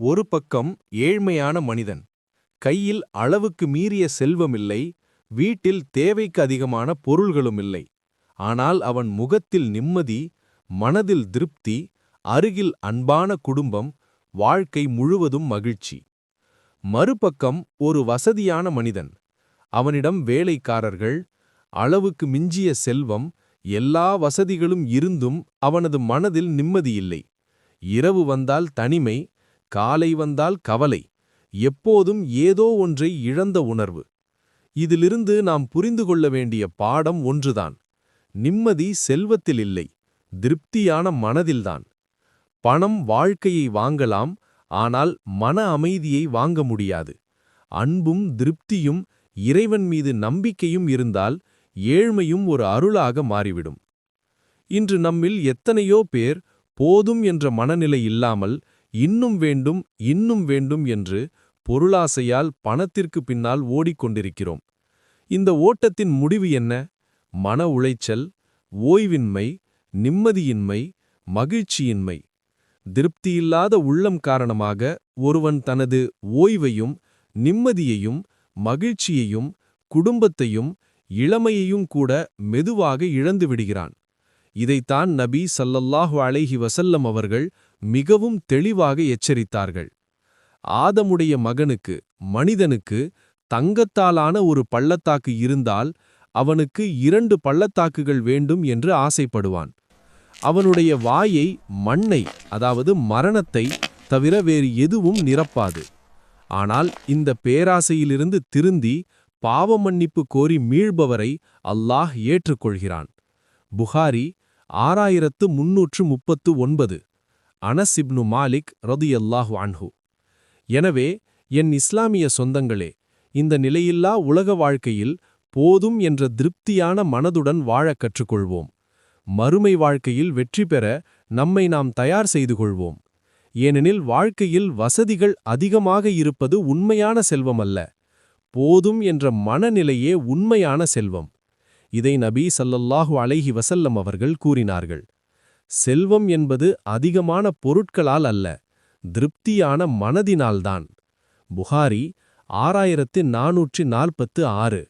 ஒரு பக்கம் ஏழ்மையான மனிதன் கையில் அளவுக்கு மீறிய செல்வமில்லை வீட்டில் தேவைக்கு அதிகமான பொருள்களும் இல்லை. ஆனால் அவன் முகத்தில் நிம்மதி மனதில் திருப்தி அருகில் அன்பான குடும்பம் வாழ்க்கை முழுவதும் மகிழ்ச்சி. மறுபக்கம் ஒரு வசதியான மனிதன் அவனிடம் வேலைக்காரர்கள் அளவுக்கு மிஞ்சிய செல்வம் எல்லா வசதிகளும் இருந்தும் அவனது மனதில் நிம்மதியில்லை இரவு வந்தால் தனிமை காலை வந்தால் கவலை எப்போதும் ஏதோ ஒன்றை இழந்த உணர்வு. இதிலிருந்து நாம் புரிந்து கொள்ள வேண்டிய பாடம் ஒன்றுதான். நிம்மதி செல்வத்தில் இல்லை திருப்தியான மனதில்தான். பணம் வாழ்க்கையை வாங்கலாம் ஆனால் மன அமைதியை வாங்க முடியாது. அன்பும் திருப்தியும் இறைவன் மீது நம்பிக்கையும் இருந்தால் ஏழ்மையும் ஒரு அருளாக மாறிவிடும். இன்று நம்மில் எத்தனையோ பேர் போதும் என்ற மனநிலை இல்லாமல் இன்னும் வேண்டும் இன்னும் வேண்டும் என்று பொருளாசையால் பணத்திற்கு பின்னால் ஓடிக்கொண்டிருக்கிறோம். இந்த ஓட்டத்தின் முடிவு என்ன? மன உளைச்சல் ஓய்வின்மை நிம்மதியின்மை மகிழ்ச்சியின்மை. திருப்தியில்லாத உள்ளம் காரணமாக ஒருவன் தனது ஓய்வையும் நிம்மதியையும் மகிழ்ச்சியையும் குடும்பத்தையும் இளமையையும் கூட மெதுவாக இழந்து விடுகிறான். இதைத்தான் நபி சல்லல்லாஹு அலைஹி வசல்லம் அவர்கள் மிகவும் தெளிவாக எச்சரித்தார்கள். ஆதமுடைய மகனுக்கு மனிதனுக்கு தங்கத்தாலான ஒரு பள்ளத்தாக்கு இருந்தால் அவனுக்கு இரண்டு பள்ளத்தாக்குகள் வேண்டும் என்று ஆசைப்படுவான். அவனுடைய வாயை மண்ணை அதாவது மரணத்தை தவிர வேறு எதுவும் நிரப்பாது. ஆனால் இந்த பேராசையிலிருந்து திருந்தி பாவ மன்னிப்பு கோரி மீள்பவரை அல்லாஹ் ஏற்றுக்கொள்கிறான். புகாரி ஆறாயிரத்து முன்னூற்று முப்பத்து ஒன்பது. அனசிப்னு மாலிக் ரதியல்லாஹு அன்ஹு. எனவே என் இஸ்லாமிய சொந்தங்களே இந்த நிலையில்லா உலக வாழ்க்கையில் போதும் என்ற திருப்தியான மனதுடன் வாழக் கற்றுக்கொள்வோம். மறுமை வாழ்க்கையில் வெற்றி பெற நம்மை நாம் தயார் செய்து கொள்வோம். ஏனெனில் வாழ்க்கையில் வசதிகள் அதிகமாக இருப்பது உண்மையான செல்வமல்ல. போதும் என்ற மனநிலையே உண்மையான செல்வம். இதை நபி சல்லல்லாஹு அலைஹி வசல்லம் அவர்கள் கூறினார்கள். செல்வம் என்பது அதிகமான பொருட்களால் அல்ல திருப்தியான மனதினால்தான். புகாரி ஆறாயிரத்து நாநூற்றி நாற்பத்து ஆறு.